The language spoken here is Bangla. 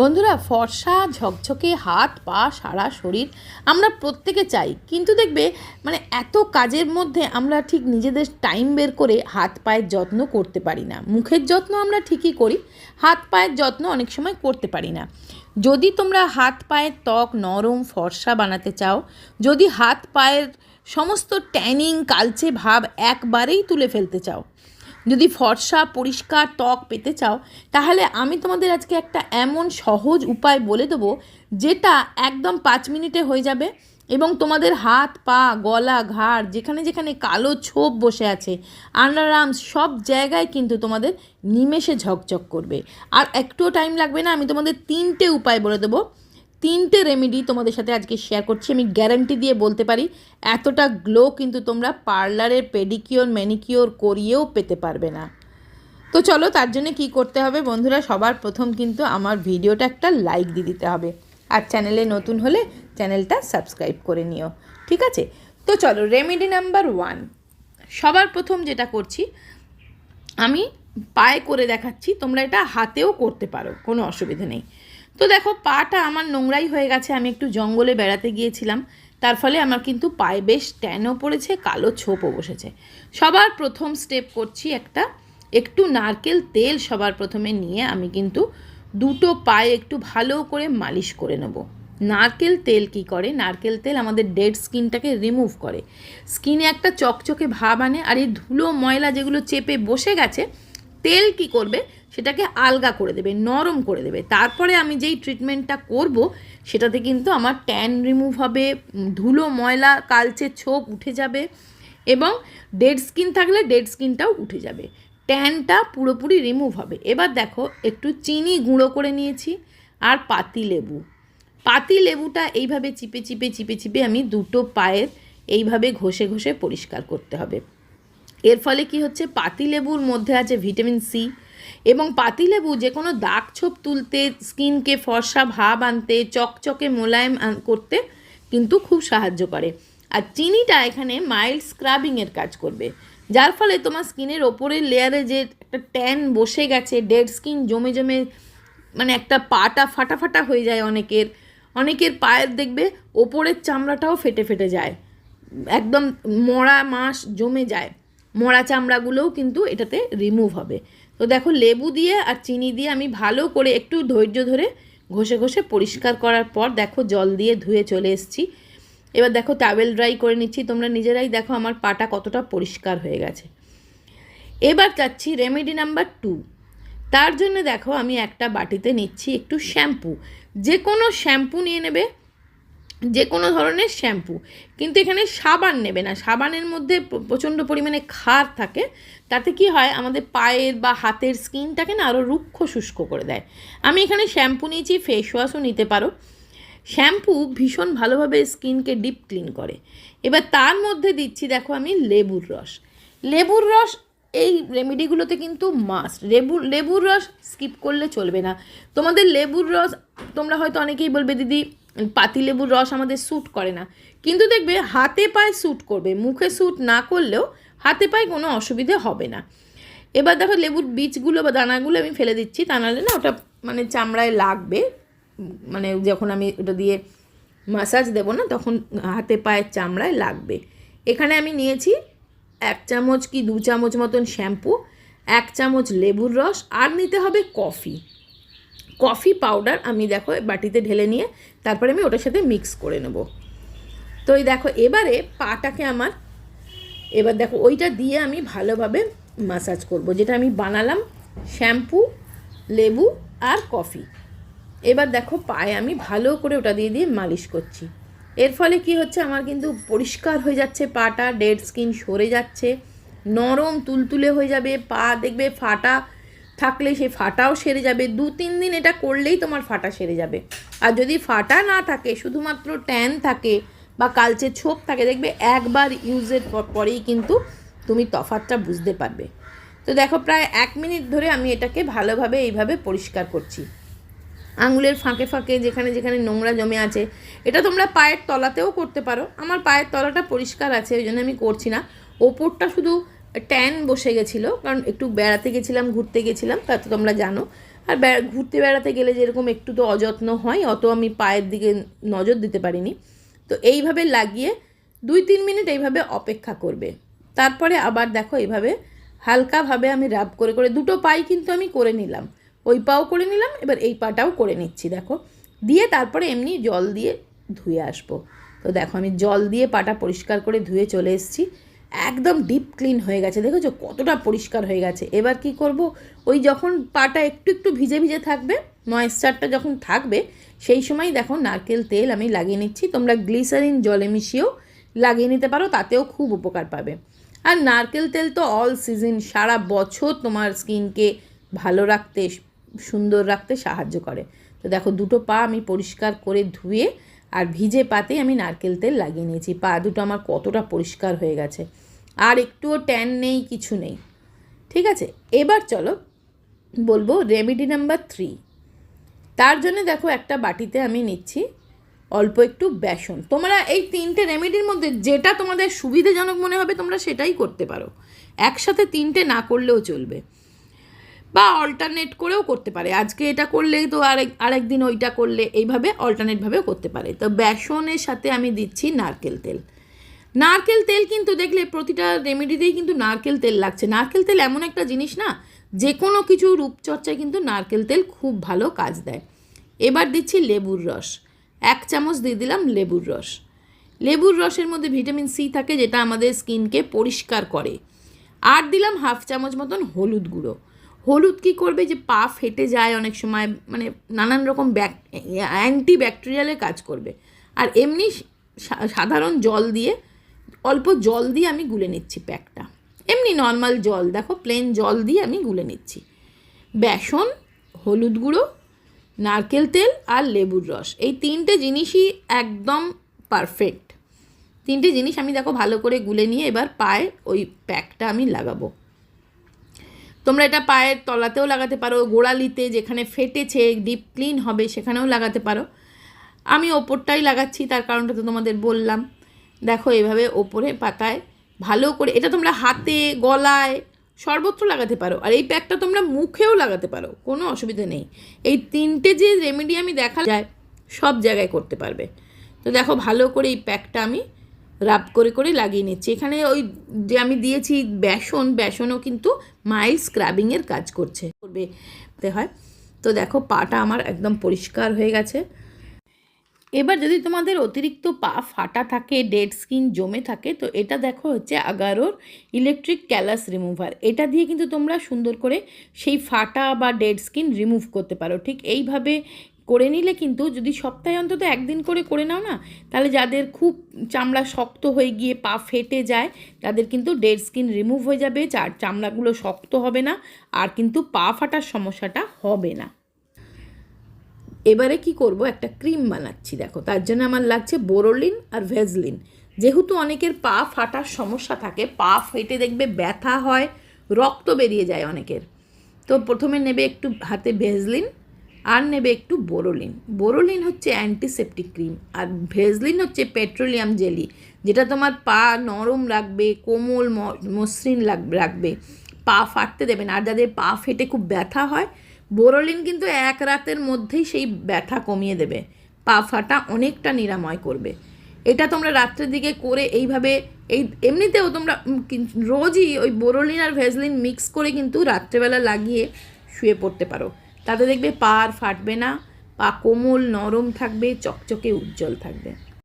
বন্ধুরা, ফর্সা, ঝকঝকে, হাত, পা, সারা শরীর আমরা প্রত্যেকে চাই। কিন্তু দেখবে মানে এত কাজের মধ্যে আমরা ঠিক নিজেদের টাইম বের করে হাত পায়ের যত্ন করতে পারি না। মুখের যত্ন আমরা ঠিকই করি, হাত পায়ের যত্ন অনেক সময় করতে পারি না। যদি তোমরা হাত পায়ের ত্বক নরম, ফর্সা বানাতে চাও, যদি হাত পায়ের সমস্ত ট্যানিং কালচে ভাব একবারেই তুলে ফেলতে চাও যদি ফর্সা, পরিষ্কার ত্বক পেতে চাও, তাহলে আমি তোমাদের আজকে একটা এমন সহজ উপায় বলে দেবো, যেটা একদম পাঁচ মিনিটে হয়ে যাবে এবং তোমাদের হাত, পা, গলা, ঘাড়, যেখানে যেখানে কালো ছোপ বসে আছে আন্ডার সব জায়গায় কিন্তু তোমাদের নিমেষে ঝকঝক করবে। আর একটুও টাইম লাগবে না, আমি তোমাদের তিনটে উপায় বলে দেবো। তিনটে রেমেডি তোমাদের সাথে আজকে শেয়ার করছি। আমি গ্যারান্টি দিয়ে বলতে পারি, এতটা গ্লো কিন্তু তোমরা পার্লারের পেডিকিওর ম্যানিকিওর করিয়েও পেতে পারবে না। তো চলো তার জন্য কি করতে হবে বন্ধুরা, সবার প্রথম কিন্তু আমার ভিডিওটা একটা লাইক দিয়ে দিতে হবে। আর চ্যানেলে নতুন হলে চ্যানেলটা সাবস্ক্রাইব করে নিও। ঠিক আছে? তো চলো রেমেডি নাম্বার ওয়ান সবার প্রথম যেটা করছি, আমি পায়ে করে দেখাচ্ছি, তোমরা এটা হাতেও করতে পারো, কোনো অসুবিধা নেই। তো দেখো, পাটা আমার নোংরাই হয়ে গেছে। আমি একটু জঙ্গলে বেড়াতে গিয়েছিলাম। তার ফলে আমার কিন্তু পায়ে বেশ ট্যানও পড়েছে, কালো ছোপও বসেছে। সবার প্রথম স্টেপ করছি একটা, একটু নারকেল তেল সবার প্রথমে নিয়ে আমি কিন্তু দুটো পায়ে একটু ভালো করে মালিশ করে নেব। নারকেল তেল কি করে? নারকেল তেল আমাদের ডেড স্কিনটাকে রিমুভ করে। স্কিনে একটা চকচকে ভাব আনে, আর এই ধুলো ময়লা যেগুলো চেপে বসে গেছে, তেল কি করবে? সেটাকে আলগা করে দেবে, নরম করে দেবে। তারপরে আমি যেই ট্রিটমেন্টটা করব, সেটাতে কিন্তু আমার ট্যান রিমুভ হবে ধুলো, ময়লা, কালচে ছোপ উঠে যাবে এবং ডেড স্কিন থাকলে ডেড স্কিনটাও উঠে যাবে। ট্যানটা পুরোপুরি রিমুভ হবে। এবার দেখো, একটু চিনি গুঁড়ো করে নিয়েছি আর পাতি লেবু। পাতি লেবুটা এইভাবে চিপে চিপে চিপে চিপে আমি দুটো পায়ের এইভাবে ঘষে ঘষে পরিষ্কার করতে হবে। এর ফলে কি হচ্ছে? পাতিলেবুর মধ্যে আছে ভিটামিন সি এবং পাতিলেবু যে কোনো দাগ ছোপ তুলতে, স্কিনকে ফর্সা ভাব আনতে, চকচকে মোলায়েম করতে কিন্তু খুব সাহায্য করে। আর চিনিটা এখানে মাইল্ড স্ক্রাবিংয়ের কাজ করবে। যার ফলে তোমার স্কিনের ওপরের লেয়ারে যে একটা ট্যান বসে গেছে ডেড স্কিন জমে জমে মানে একটা পাটা ফাটা ফাটা হয়ে যায় অনেকের। অনেকের পায়ের দেখবে ওপরের চামড়াটাও ফেটে ফেটে যায়। একদম মরা মাস জমে যায়। মরা চামড়াগুলোও কিন্তু এটাতে রিমুভ হবে। তো দেখো লেবু দিয়ে আর চিনি দিয়ে আমি ভালো করে একটু ধৈর্য ধরে ঘষে ঘষে পরিষ্কার করার পর দেখো জল দিয়ে ধুয়ে চলে এসেছি। এবার দেখো টাওয়েল ড্রাই করে নিচ্ছি। তোমরা নিজেরাই দেখো আমার পাটা কতটা পরিষ্কার হয়ে গেছে। এবার চাচ্ছি রেমেডি নাম্বার টু তার জন্য দেখো আমি একটা বাটিতে নিচ্ছি একটু শ্যাম্পু যে কোনো শ্যাম্পু নিয়ে নেবে। যে কোনো ধরনের শ্যাম্পু। কিন্তু এখানে সাবান নেবে না। সাবানের মধ্যে প্রচণ্ড পরিমাণে ক্ষার থাকে। তাতে কি হয়, আমাদের পায়ের বা হাতের স্কিনটাকে না আরও রুক্ষ শুষ্ক করে দেয়। আমি এখানে শ্যাম্পু নিয়েছি ফেস ওয়াশও নিতে পারো। শ্যাম্পু ভীষণ ভালোভাবে স্কিনকে ডিপ ক্লিন করে। এবার তার মধ্যে দিচ্ছি, দেখো আমি লেবুর রস। লেবুর রস, এই রেমেডিগুলোতে কিন্তু মাস্ট লেবু, লেবুর রস স্কিপ করলে চলবে না। তোমাদের লেবুর রস, তোমরা হয়তো অনেকেই বলবে, দিদি পাতি লেবুর রস আমাদের স্যুট করে না। কিন্তু দেখবে হাতে পায়ে স্যুট করবে, মুখে স্যুট না করলেও হাতে পায়ে কোনো অসুবিধে হবে না। এবার দেখো লেবুর বীজগুলো বা দানাগুলো আমি ফেলে দিচ্ছি, তা নাহলে না ওটা মানে চামড়ায় লাগবে। মানে যখন আমি ওটা দিয়ে মাসাজ দেবো না, তখন হাতে পায়ের চামড়ায় লাগবে। এখানে আমি নিয়েছি এক চামচ কি দু চামচ মতন শ্যাম্পু এক চামচ লেবুর রস, আর নিতে হবে কফি কফি পাউডার আমি দেখো বাটিতে ঢেলে নিয়ে তারপরে আমি ওটার সাথে মিক্স করে নেব। তো এই দেখো, এবারে পাটাকে আমার, এবার দেখো, ওইটা দিয়ে আমি ভালোভাবে মাসাজ করব। যেটা আমি বানালাম শ্যাম্পু লেবু আর কফি। এবার দেখো, পায়ে আমি ভালো করে ওটা দিয়ে দিয়ে মালিশ করছি। এর ফলে কি হচ্ছে, আমার কিন্তু পরিষ্কার হয়ে যাচ্ছে পাটা ডেড স্কিন সরে যাচ্ছে, নরম, তুলতুলে হয়ে যাবে, পা দেখবে ফাটা থাকলে সেই ফাটাও সেরে যাবে। দু, তিন দিন এটা করলেই তোমার ফাটা সেরে যাবে। আর যদি ফাটা না থাকে, শুধুমাত্র ট্যান থাকে বা কালচে ছোপ থাকে, দেখবে একবার ইউজের পরেই কিন্তু তুমি তফাতটা বুঝতে পারবে। তো দেখো, প্রায় এক মিনিট ধরে আমি এটাকে ভালোভাবে এইভাবে পরিষ্কার করছি। আঙুলের ফাঁকে ফাঁকে যেখানে যেখানে নোংরা জমে আছে, এটা তোমরা পায়ের তলাতেও করতে পারো। আমার পায়ের তলাটা পরিষ্কার আছে, ওই জন্য আমি করছি না। ওপরটা শুধু ট্যান বসে গেছিল, কারণ একটু বেড়াতে গেছিলাম, ঘুরতে গেছিলাম, তা তো তোমরা জানো। আর ঘুরতে বেড়াতে গেলে যেরকম একটু তো অযত্ন হয়, অত আমি পায়ের দিকে নজর দিতে পারিনি। তো এইভাবে লাগিয়ে দুই তিন মিনিট এইভাবে অপেক্ষা করবে। তারপরে আবার দেখো এইভাবে হালকাভাবে আমি রাব করে করে দুটো পাই কিন্তু আমি করে নিলাম। ওই পাও করে নিলাম, এবার এই পাটাও করে নিচ্ছি, দেখো। দিয়ে তারপরে এমনি জল দিয়ে ধুয়ে আসব। তো দেখো আমি জল দিয়ে পাটা পরিষ্কার করে ধুয়ে চলে এসেছি। একদম ডিপ ক্লিন হয়ে গেছে। দেখেছ? কতটা পরিষ্কার হয়ে গেছে। এবার কি করব? ওই যখন পাটা একটু একটু ভিজে ভিজে থাকবে ময়েশ্চারটা যখন থাকবে, সেই সময় দেখো নারকেল তেল আমি লাগিয়ে নিচ্ছি। তোমরা গ্লিসারিন জলে মিশিয়েও লাগিয়ে নিতে পারো, তাতেও খুব উপকার পাবে। আর নারকেল তেল তো অল সিজন সারা বছর তোমার স্কিনকে ভালো রাখতে, সুন্দর রাখতে সাহায্য করে। তো দেখো, দুটো পা আমি পরিষ্কার করে ধুয়ে ভিজে পাতে আমি নারকেল তেল লাগিয়ে নিয়েছি। পা দুটো আমার কতটা পরিষ্কার হয়ে গেছে। আর একটুও ট্যান নেই, কিছু নেই। ঠিক আছে, এবার চলো বলব রেমেডি নাম্বার থ্রি তার জন্য দেখো একটা বাটিতে আমি নিচ্ছি অল্প একটু বেসন। তোমরা এই তিনটে রেমেডির মধ্যে যেটা তোমাদের সুবিধাজনক মনে হবে, তোমরা সেটাই করতে পারো। একসাথে তিনটে না করলেও চলবে। বা অল্টারনেট করেও করতে পারে। আজকে এটা করলে তো আরেক, আরেকদিন ওইটা করলে এইভাবে অল্টারনেটভাবেও করতে পারে। তো বেসনের সাথে আমি দিচ্ছি নারকেল তেল। নারকেল তেল কিন্তু দেখলে প্রতিটা রেমেডিতেই কিন্তু নারকেল তেল লাগছে। নারকেল তেল এমন একটা জিনিস না যে কোনো কিছু রূপচর্চায় কিন্তু নারকেল তেল খুব ভালো কাজ দেয়। এবার দিচ্ছি লেবুর রস। এক চামচ দিয়ে দিলাম লেবুর রস। লেবুর রসের মধ্যে ভিটামিন সি থাকে, যেটা আমাদের স্কিনকে পরিষ্কার করে। আর দিলাম হাফ চামচ মতন হলুদ গুঁড়ো। হলুদ কি করবে যে পা ফেটে যায় অনেক সময় মানে নানান রকম ব্যাক অ্যান্টি ব্যাকটেরিয়ালের কাজ করবে। আর এমনি সাধারণ জল দিয়ে, অল্প জল দিয়ে আমি গুলে নিচ্ছি প্যাকটা। এমনি নর্মাল জল, দেখো প্লেন জল দিয়ে আমি গুলে নিচ্ছি। বেসন, হলুদ গুঁড়ো, নারকেল তেল আর লেবুর রস। এই তিনটে জিনিসই একদম পারফেক্ট তিনটে জিনিস আমি দেখো ভালো করে গুলে নিয়ে এবার পায়ে ওই প্যাকটা আমি লাগাবো। তোমরা এটা পায়ের তলাতেও লাগাতে পারো, গোড়ালিতে যেখানে ফেটেছে ডিপ ক্লিন হবে সেখানেও লাগাতে পারো। আমি ওপরটাই লাগাচ্ছি, তার কারণটা তো তোমাদের বললাম। দেখো এভাবে ওপরে পাতায় ভালো করে, এটা তোমরা হাতে, গলায় সর্বত্র লাগাতে পারো। আর এই প্যাকটা তোমরা মুখেও লাগাতে পারো, কোনো অসুবিধা নেই। এই তিনটে যে রেমেডি আমি দেখা যায়, সব জায়গায় করতে পারবে। তো দেখো ভালো করে এই প্যাকটা আমি রাব করে করে লাগিয়ে নিচ্ছি। এখানে ওই যে আমি দিয়েছি বেসন, বেসনও কিন্তু মাইল স্ক্রাবিংয়ের কাজ করছে, করবে হয়। তো দেখো পাটা আমার একদম পরিষ্কার হয়ে গেছে। এবার যদি তোমাদের অতিরিক্ত পা ফাটা থাকে ডেড স্কিন জমে থাকে, তো এটা দেখো হচ্ছে আগারোর ইলেকট্রিক ক্যালাস রিমুভার এটা দিয়ে কিন্তু তোমরা সুন্দর করে সেই ফাটা বা ডেড স্কিন রিমুভ করতে পারো। ঠিক এইভাবে করে নিলে কিন্তু যদি সপ্তাহে অন্তত একদিন করে করে নাও না, তাহলে যাদের খুব চামড়া শক্ত হয়ে গিয়ে পা ফেটে যায়, তাদের কিন্তু ডেড স্কিন রিমুভ হয়ে যাবে চামড়াগুলো শক্ত হবে না, আর কিন্তু পা ফাটার সমস্যাটা হবে না। এবারে কি করব? একটা ক্রিম বানাচ্ছি, দেখো। তার জন্য আমার লাগছে বোরোলিন আর ভেজলিন। যেহেতু অনেকের পা ফাটার সমস্যা থাকে, পা ফেটে দেখবে ব্যথা হয়, রক্ত বেরিয়ে যায় অনেকের। তো প্রথমে নেবে একটু হাতে ভেজলিন আর নেবে একটু বোরোলিন। বোরোলিন হচ্ছে অ্যান্টিসেপটিক ক্রিম আর ভেজলিন হচ্ছে পেট্রোলিয়াম জেলি যেটা তোমার পা নরম রাখবে, কোমল মসৃণ রাখবে। পা ফাটতে দেবে না। আর যাদের পা ফেটে খুব ব্যথা হয়, বোরোলিন কিন্তু এক রাতের মধ্যেই সেই ব্যথা কমিয়ে দেবে। পা ফাটা অনেকটা নিরাময় করবে। এটা তোমরা রাত্রের দিকে করে এইভাবে এই, এমনিতেও তোমরা রোজই ওই বোরোলিন আর ভেজলিন মিক্স করে কিন্তু রাত্রেবেলা লাগিয়ে শুয়ে পড়তে পারো। তাতে দেখবে পা আর ফাটবে না পা কোমল নরম থাকবে চকচকে উজ্জ্বল থাকবে।